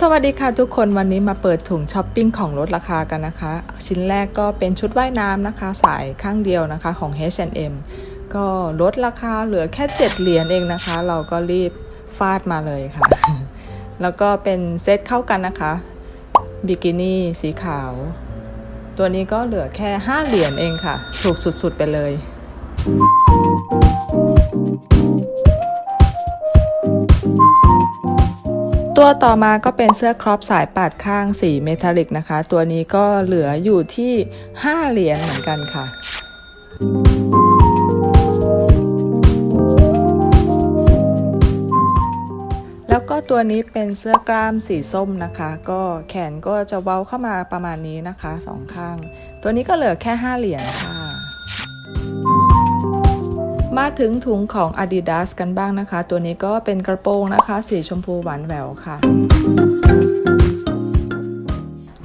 สวัสดีค่ะทุกคนวันนี้มาเปิดถุงช้อปปิ้งของลดราคากันนะคะ ชิ้นแรกก็เป็นชุดว่ายน้ำนะคะ สายข้างเดียวนะคะของ H&M ก็ลดราคาเหลือแค่ 7 เหรียญเองนะคะ เราก็รีบฟาดมาเลยค่ะ แล้วก็เป็นเซตเข้ากันนะคะบิกินี่สีขาว ตัวนี้ก็เหลือแค่ 5 เหรียญเองค่ะ ถูกสุดๆไปเลย ตัวต่อมาก็เป็นเสื้อครอปสายปาดข้างสีเมทัลลิกนะคะ ตัวนี้ก็เหลืออยู่ที่ 5 เหรียญเหมือนกันค่ะแล้วก็ตัวนี้เป็นเสื้อกล้ามสีส้มนะคะ ก็แขนก็จะเว้าเข้ามาประมาณนี้นะคะสองข้าง ตัวนี้ก็เหลือแค่ 5 เหรียญค่ะ มาถึงถุงของ Adidas กันบ้างนะคะ ตัวนี้ก็เป็นกระโปรงนะคะ สีชมพูหวานแหววค่ะ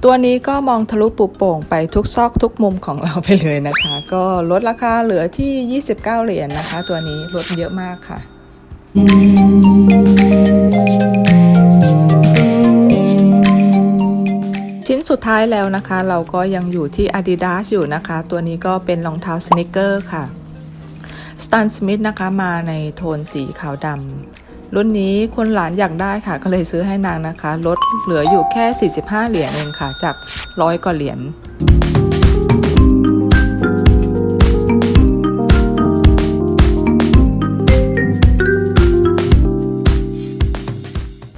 ตัวนี้ก็มองทะลุปุโป่งไปทุกซอกทุกมุมของเราไปเลยนะคะ ก็ลดราคาเหลือที่ 29 เหรียญนะคะ ตัวนี้ลดเยอะมากค่ะ ชิ้นสุดท้ายแล้วนะคะ เราก็ยังอยู่ที่ Adidas อยู่นะคะ ตัวนี้ก็เป็นรองเท้าสนิเกอร์ค่ะ สตันสมิธนะคะมาในโทนสีขาวดำรุ่นนี้คนหลานอยากได้ค่ะ ก็เลยซื้อให้นางนะคะ ลดเหลืออยู่แค่ 45 เหรียญเองค่ะ จากร้อยกว่าเหรียญ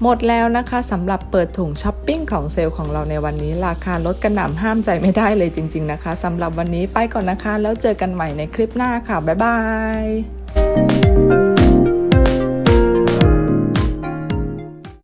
หมดแล้วนะคะสำหรับเปิดถุงช้อปปิ้งของเซลล์ของเราในวันนี้ราคาลดกระหน่ำห้ามใจไม่ได้เลยจริง ๆนะคะสำหรับวันนี้ไปก่อนนะคะ แล้วเจอกันใหม่ในคลิปหน้าค่ะ บ๊ายบาย